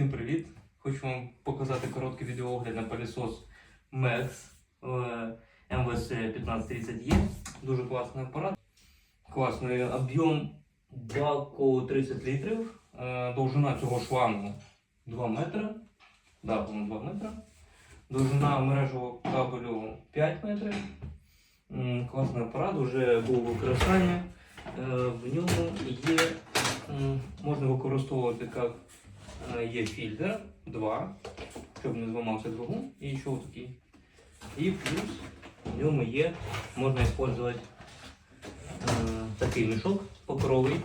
Всім привіт! Хочу вам показати короткий відеоогляд на пилісос Max е, МВС 1530E. Дуже класний апарат. Класний об'єм баку 30 літрів. Е, Довжина цього шлангу 2 метри. Да, 2 метри. Довжина мережевого кабелю 5 метрів. Класний апарат, вже був використання. Е, В ньому є, можна використовувати як Е, Є фільтр 2, щоб не зламався двигун, і ще такий. І плюс в ньому є, можна використовувати е, такий мішок паперовий,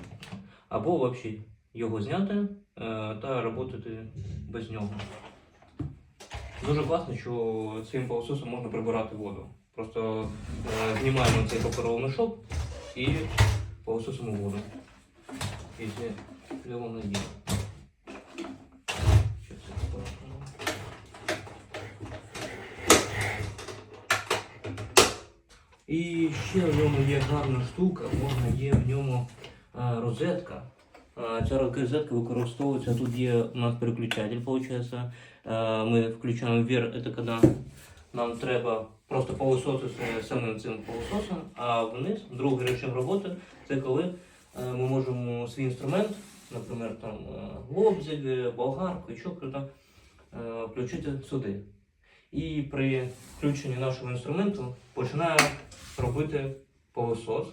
або взагалі його зняти е, та працювати без нього. Дуже класно, що цим пилососом можна прибирати воду. Просто е, знімаємо цей паперовий мішок і пилососимо воду. Якщо воно є. І ще в ньому є гарна штука, можна є в ньому е, розетка. Ця розетка використовується, тут є у нас переключатель, виходить. Ми включаємо вверх, це коли нам треба просто пилососити самим цим пилососом, а вниз, другий режим роботи, це коли е, ми можемо свій інструмент, наприклад, там лобзик, болгарку і включити сюди. І при включенні нашого інструменту починає робити пилосос.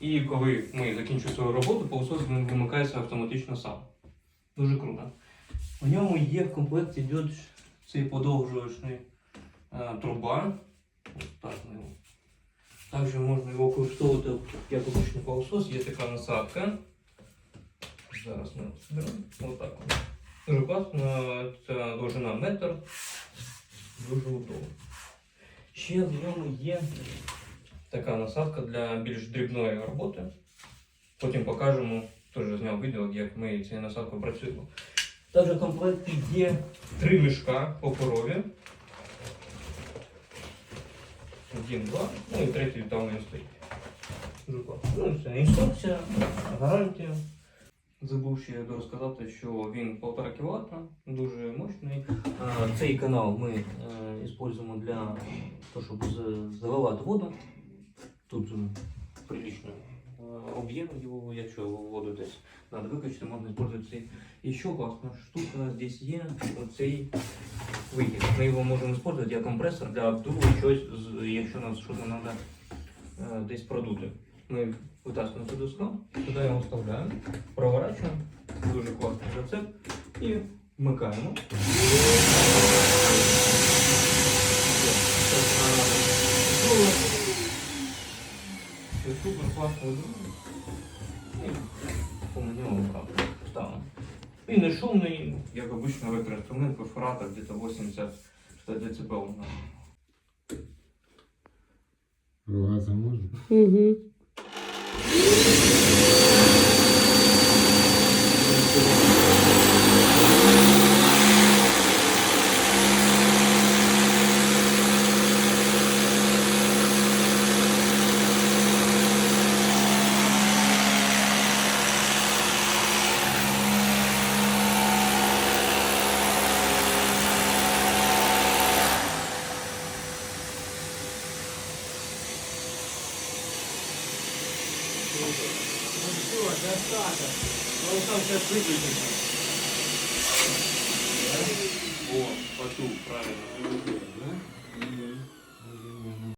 І коли ми закінчуємо свою роботу, пилосос вимикається автоматично сам. Дуже круто. У ньому є в комплекті йде цей подовжувачний е, труба. Ось так ми його. Також можна його використовувати як обичний пилосос, є така насадка. Зараз ми зберемо. От. Дуже класно, довжина метр. Дуже удобно. Ще в ньому є така насадка для більш дрібної роботи. Потім покажемо, теж зняв відео, як ми цією насадкою працюємо. Також в комплекті є три мішка паперові. Один, два, ну і третій там він стоїть. Ну, це інструкція, гарантія. Забув ще розказати, що він 1,5 кВт, дуже мощний. Цей канал ми е, використовуємо для того, щоб заливати воду. Тут е, прилично е, об'єм його, якщо воду десь треба виключити, можна використовувати. І ще класна штука здесь є оцей вихід. Ми його можемо використовувати як компресор для щось, якщо нас щось треба е, десь продути. Ми витаскуємо цю доску, туди його вставляємо, проворачуємо, дуже класний рецепт і вмикаємо. Це супер класно І поміняємо правду. Ставимо. І не шумний, як обычно електроінструмент, перфоратор, где-то 80 дБ. у нас. Ругаться можно? Угу. круто. Ну все, достаток. Ну там сейчас выключится. О, потух, правильно.